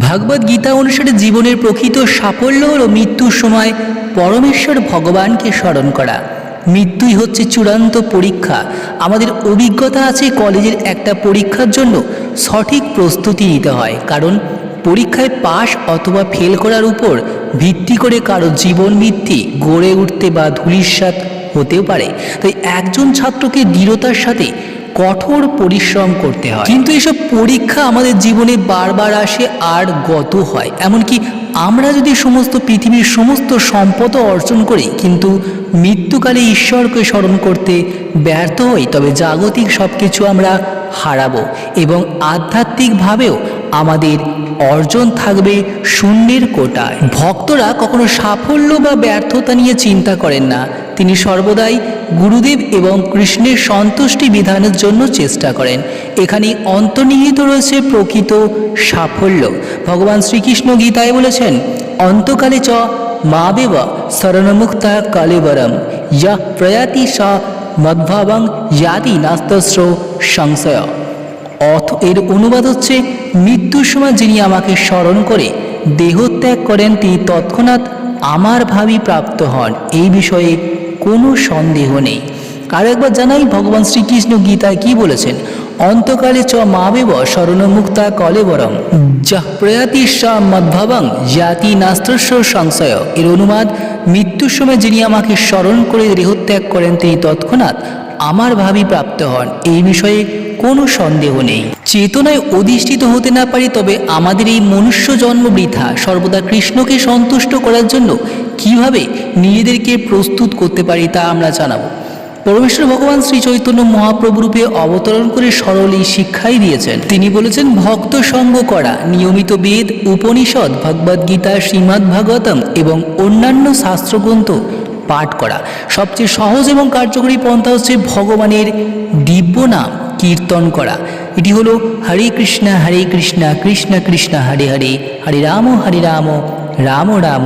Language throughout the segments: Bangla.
ভাগবত গীতা অনুসারে জীবনের প্রকৃত সাফল্য হল মৃত্যুর সময় পরমেশ্বর ভগবানকে স্মরণ করা। মৃত্যুই হচ্ছে চূড়ান্ত পরীক্ষা। আমাদের অভিজ্ঞতা আছে কলেজের একটা পরীক্ষার জন্য সঠিক প্রস্তুতি নিতে হয়। কারণ পরীক্ষায় পাশ অথবা ফেল করার উপর ভিত্তি করে কারও জীবন ভিত্তি গড়ে উঠতে বা ধূলিসাৎ হতেও পারে। তাই একজন ছাত্রকে দৃঢ়তার সাথে কঠোর পরিশ্রম করতে হয়। কিন্তু এসব পরীক্ষা আমাদের জীবনে বারবার আসে আর গত হয়। এমনকি আমরা যদি সমস্ত পৃথিবীর সমস্ত সম্পদও অর্জন করি, কিন্তু মৃত্যুকালে ঈশ্বরকে স্মরণ করতে ব্যর্থ হই, তবে জাগতিক সব কিছু আমরা হারাবো এবং আধ্যাত্মিকভাবেও আমাদের অর্জন থাকবে শূন্যের কোটায়। ভক্তরা কখনো সাফল্য বা ব্যর্থতা নিয়ে চিন্তা করেন না। তিনি সর্বদাই গুরুদেব এবং কৃষ্ণের সন্তুষ্টি বিধানের জন্য চেষ্টা করেন। এখানে অন্তর্নিহিত রয়েছে প্রকৃত সাফল্য। ভগবান শ্রীকৃষ্ণ গীতায় বলেছেন, অন্তকালে চ মা বেব শরণমুক্তা কালেবরম। ইয়া প্রয়াতি স মদ্ভাবং, ইয়াতি নাস্তস্র সংশয়। অথ এর অনুবাদ হচ্ছে, মৃত্যুর সময় যিনি আমাকে স্মরণ করে দেহত্যাগ করেন, তিনি তৎক্ষণাৎ আমার ভাবি প্রাপ্ত হন। এই বিষয়ে কোনো সন্দেহ নেই। আর একবার জানাই, ভগবান শ্রীকৃষ্ণ গীতায় কি বলেছেন? অন্তকালে চ মাবেব শরণমুক্তা কলেবরম। যা প্রয়াতি সা মদ্ভাবং জাতি নাস্ত্রস্য সংশয়। এর অনুবাদ, মৃত্যুর সময় যিনি আমাকে স্মরণ করে দেহত্যাগ করেন, তিনি তৎক্ষণাৎ আমার ভাবি প্রাপ্ত হন। এই বিষয়ে কোনো সন্দেহ নেই। চেতনায় অধিষ্ঠিত হতে না পারি তবে আমাদের এই মনুষ্য জন্ম বৃথা। সর্বদা কৃষ্ণকে সন্তুষ্ট করার জন্য কীভাবে নিজেদেরকে প্রস্তুত করতে পারি তা আমরা জানাব। পরমেশ্বর ভগবান শ্রী চৈতন্য মহাপ্রভুরূপে অবতরণ করে সরল এই শিক্ষাই দিয়েছেন। তিনি বলেছেন, ভক্ত সঙ্গ করা, নিয়মিত বেদ, উপনিষদ ভগবদ গীতা ভাগবতম এবং অন্যান্য শাস্ত্রগ্রন্থ পাঠ করা। সবচেয়ে সহজ এবং কার্যকরী পন্থা হচ্ছে ভগবানের দিব্য নাম। কীর্তন করা। এটি হলো হরে কৃষ্ণ হরে কৃষ্ণ কৃষ্ণ কৃষ্ণ, হরে হরে। হরে রাম হরে রাম রাম রাম,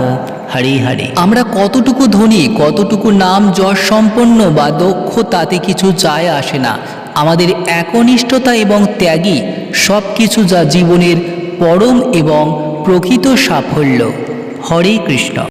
হরে হরে। আমরা কতটুকু ধনী, কতটুকু নাম যশ সম্পন্ন বা দক্ষ তাতে কিছু যায় আসে না। আমাদের একনিষ্ঠতা এবং ত্যাগই সব কিছু যা জীবনের পরম এবং প্রকৃত সাফল্য। হরে কৃষ্ণ।